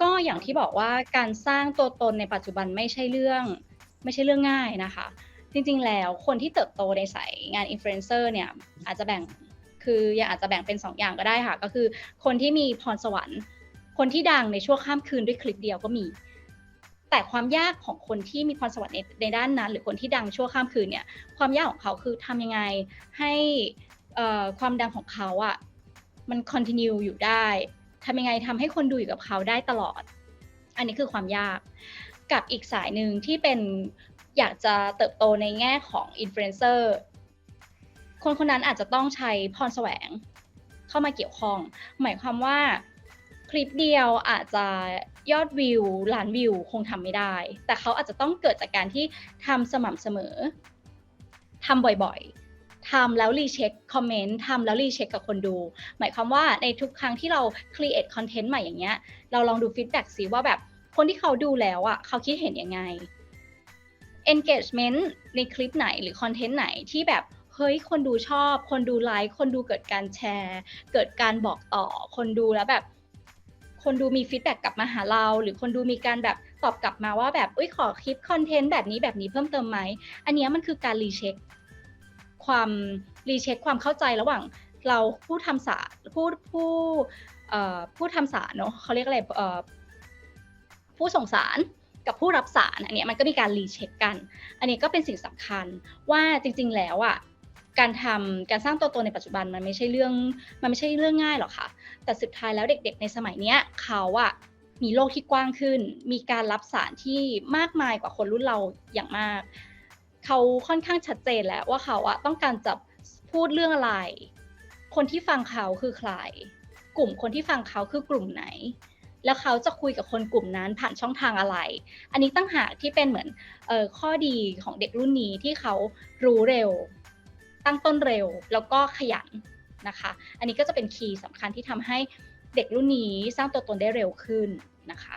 ก็อย่างที่บอกว่าการสร้างตัวตนในปัจจุบันไม่ใช่เรื่อง ไม่ใช่เรื่องง่ายนะคะ จริงๆ แล้วคนที่เติบโตในสายงาน Influencer เนี่ยอาจจะแบ่งคือยังอาจจะแบ่งเป็น 2 อย่างก็ได้ค่ะ ก็คือคนที่มีพรสวรรค์ คนที่ดังในชั่วข้ามคืนด้วยคลิปเดียวก็มี แต่ความยากของคนที่มีพรสวรรค์ในในด้านนั้น หรือคนที่ดังชั่วข้ามคืนเนี่ยความยากของเขาคือทำยังไงให้ความดังของเขาอะมัน continue อยู่ได้ ทำยังไงทำให้คนดูอยู่กับเขาได้ตลอด อันนี้คือความยาก กับอีกสายหนึ่งที่เป็นอยากจะเติบโตในแง่ของอินฟลูเอนเซอร์คนคนนั้นอาจจะต้องใช้พรแสวงเข้ามาเกี่ยวข้อง หมายความว่าคลิปเดียวอาจจะยอดวิวล้านวิวคงทำไม่ได้ แต่เขาอาจจะต้องเกิดจากการที่ทำสม่ำเสมอทำบ่อยๆ ทำแล้วรีเช็คคอมเมนต์ทำแล้วรีเช็คกับคนดู หมายความว่าในทุกครั้งที่เรา create content ใหม่อย่างเงี้ย เราลองดู feedback สิว่าแบบคนที่เขาดูแล้วอะเขาคิดเห็นยังไง engagement ในคลิปไหนหรือคอนเทนต์ไหนที่แบบเฮ้ยคนดูชอบ คนดูไลค์คนดูเกิดการแชร์ เกิดการบอกต่อ คนดูแล้วแบบ คนดูมีฟีดแบ็กกลับมาหาเรา หรือคนดูมีการแบบตอบกลับมาว่าแบบอุ้ยขอคลิปคอนเทนต์แบบนี้แบบนี้เพิ่มเติมไหมอันเนี้ยมันคือการรีเช็ค ความรีเช็คความเข้าใจระหว่างเราผู้ทำสารผู้ผู้ผู้ทำสารเนาะเขาเรียกอะไรผู้ส่งสารกับผู้รับสารอันนี้มันก็มีการรีเช็คกัน อันนี้ก็เป็นสิ่งสำคัญว่าจริง ๆ แล้วอะการทำการสร้างตัวตนในปัจจุบันมันไม่ใช่เรื่องมันไม่ใช่เรื่องง่ายหรอกค่ะ แต่สุดท้ายแล้วเด็ก ๆ ในสมัยเนี้ยเขาอะมีโลกที่กว้างขึ้น มีการรับสารที่มากมายกว่าคนรุ่นเราอย่างมาก เขาค่อนข้างชัดเจนแล้วว่าเขาอะต้องการจะพูดเรื่องอะไร คนที่ฟังเขาคือใคร กลุ่มคนที่ฟังเขาคือกลุ่มไหน แล้วเขาจะคุยกับคนกลุ่มนั้นผ่านช่องทางอะไร อันนี้ตั้งหากที่เป็นเหมือนออข้อดีของเด็กรุ่นนี้ที่เขารู้เร็ว ตั้งต้นเร็ว แล้วก็ขยันนะคะ อันนี้ก็จะเป็นคีย์สำคัญที่ทำให้เด็กรุ่นนี้สร้างตัวตนได้เร็วขึ้นนะคะ